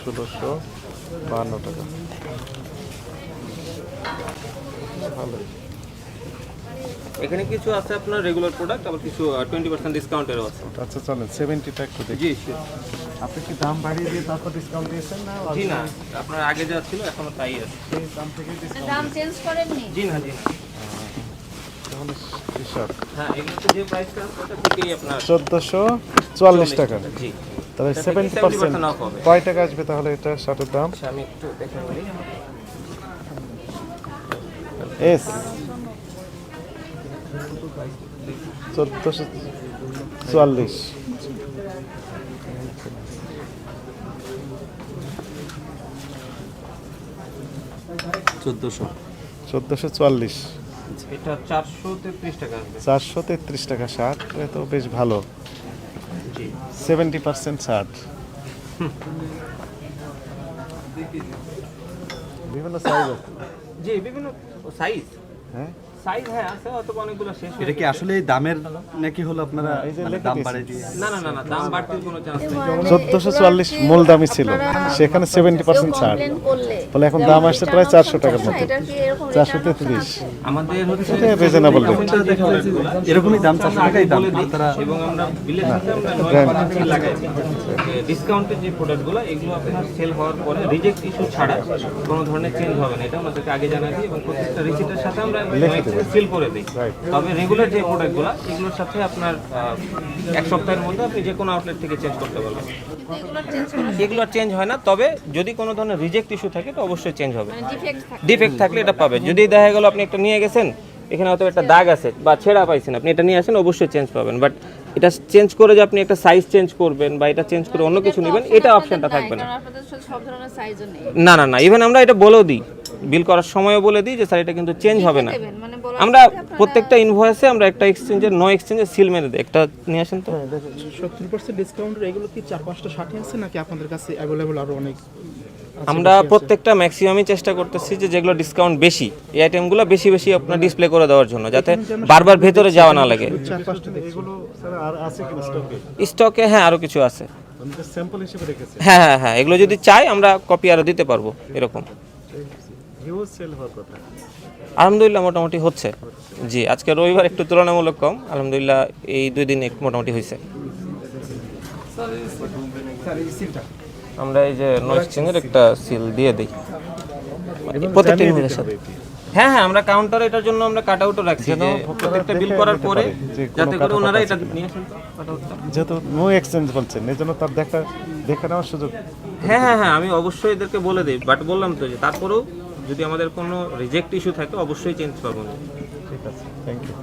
ষোলোশো বাহান্ন টাকা। ভালো। এখানে কিছু আছে আপনার রেগুলার প্রোডাক্ট আবার কিছু টোয়েন্টি পার্সেন্ট ডিসকাউন্টেরও আছে। আচ্ছা চলেন সেভেন্টিটা একটু দেখি। জি। আপনি কি দাম বাড়িয়ে দিয়ে তারপর ডিসকাউন্ট দিয়েছেন না? জি না আপনার আগে যা ছিল এখনও তাই আছে। সেই দাম থেকে ডিসকাউন্ট দাম চেঞ্জ করেননি? জি না জি না। শার্ট হ্যাঁ এগুলোতে যে প্রাইসটা ওটা থেকেই আপনার চোদ্দোশো চুয়াল্লিশ টাকা। জি। তাহলে সেভেন্টি 70% পার্সেন্ট হবে। কয় টাকা আসবে তাহলে এটা শার্টের দাম? আচ্ছা আমি একটু দেখে বলি এস। চোদ্দোশো চুয়াল্লিশ। চোদ্দোশো। চোদ্দোশো চুয়াল্লিশ। এটা চারশো তেত্রিশ টাকা আসবে। চারশো তেত্রিশ টাকা শার্ট এ তো বেশ ভালো। সেভেন্টি পার্সেন্ট শার্ট বিভিন্ন সাইজ আছে। জি বিভিন্ন সাইজ হ্যাঁ? সাইজ হ্যাঁ আছে হয়তো অনেকগুলো শেষ এটা কি আসলে দামের নাকি হলো আপনারা মানে দাম বাড়িয়ে দিয়ে? না না না না দাম বাড়তির কোনো চান্স নেই। চোদ্দোশো চুয়াল্লিশ মূল দামই ছিল। সেখানে সেভেন্টি পার্সেন্ট ছাড়। ফলে এখন দাম আসছে প্রায় চারশো টাকার মতো। চারশো তেত্রিশ আমাদের হচ্ছে রিজনেবল রেট এরকমই দাম চারশো টাকাই দাম। তারা এবং আমরা বিলের সাথে আমরা নয় লাগাই। ডিসকাউন্টের যে প্রোডাক্টগুলো এগুলো আপনার সেল হওয়ার পরে রিজেক্ট ইস্যু ছাড়া কোনো ধরনের চেঞ্জ হবে না। এটা আমাদেরকে আগে জানা দিই এবং প্রত্যেকটা রিসিটের সাথে আমরা সিল করে দিই। তবে রেগুলার যে প্রোডাক্টগুলো এগুলোর সাথে আপনার এক সপ্তাহের মধ্যে আপনি যে কোনো আউটলেট থেকে চেঞ্জ করতে পারবেন। এগুলো চেঞ্জ হয় না তবে যদি কোনো ধরনের রিজেক্ট ইস্যু থাকে তো অবশ্যই চেঞ্জ হবে। মানে ডিফেক্ট ডিফেক্ট থাকলে এটা পাবে যদি দেখা গেলো আপনি একটা নিয়ে গেছেন এখানে হয়তো একটা দাগ আছে বা ছেঁড়া পাইছেন আপনি এটা নিয়ে আসেন অবশ্যই চেঞ্জ পাবেন। বাট এটা চেঞ্জ করে যে আপনি একটা সাইজ চেঞ্জ করবেন বা এটা চেঞ্জ করে অন্য কিছু নেবেন এটা অপশনটা থাকবে না। কারণ আপনাদের সাথে সব ধরনের সাইজও নেই। না না না ইভেন আমরা এটা বলেও দিই। বিল করার সময়ও বলে দিই যে স্যার এটা কিন্তু চেঞ্জ হবে না। মানে আমরা প্রত্যেকটা ইনভয়েসে আমরা একটা এক্সচেঞ্জের নো এক্সচেঞ্জের সিল মেরে দিই। একটা নিয়ে আসেন তো। সত্তর পার্সেন্ট ডিসকাউন্টের এগুলো কি চার পাঁচটা ষাটে আছে নাকি আপনাদের কাছে আরও অনেক আমরা প্রত্যেকটা ম্যাক্সিমামই চেষ্টা করতেছি যে যেগুলো ডিসকাউন্ট বেশি এই আইটেমগুলো বেশি বেশি আপনার ডিসপ্লে করে দেওয়ার জন্য যাতে বারবার ভেতরে যাওয়া না লাগে। চার পাঁচটা এগুলো স্টকে হ্যাঁ আরও কিছু আছে। হ্যাঁ হ্যাঁ হ্যাঁ এগুলো যদি চাই আমরা কপি আরও দিতে পারব এরকম। আলহামদুলিল্লাহ মোটামুটি হচ্ছে। জি আজকে রবিবার একটু তুলনামূলক কম। আলহামদুলিল্লাহ এই দুই দিন একটু মোটামুটি হয়েছে আমরা এই যে নো এক্সচেঞ্জের একটা সিল দিয়ে দিই। প্রত্যেকটা ইনভয়েসের সাথে। হ্যাঁ হ্যাঁ আমরা কাউন্টারে এটার জন্য আমরা কাট আউটও রাখছি যে প্রত্যেকটা বিল করার পরে যাতে করে ওনারা এটা নিয়ে আসেন। যেহেতু নো এক্সচেঞ্জ বলছেন এই জন্য তার দেখা দেখে নেওয়ার সুযোগ হ্যাঁ হ্যাঁ হ্যাঁ আমি অবশ্যই এদেরকে বলে দিই বাট বললাম তো যে তারপরেও যদি আমাদের কোনো রিজেক্ট ইস্যু থাকে অবশ্যই চেঞ্জ পাবো। ঠিক আছে থ্যাংক ইউ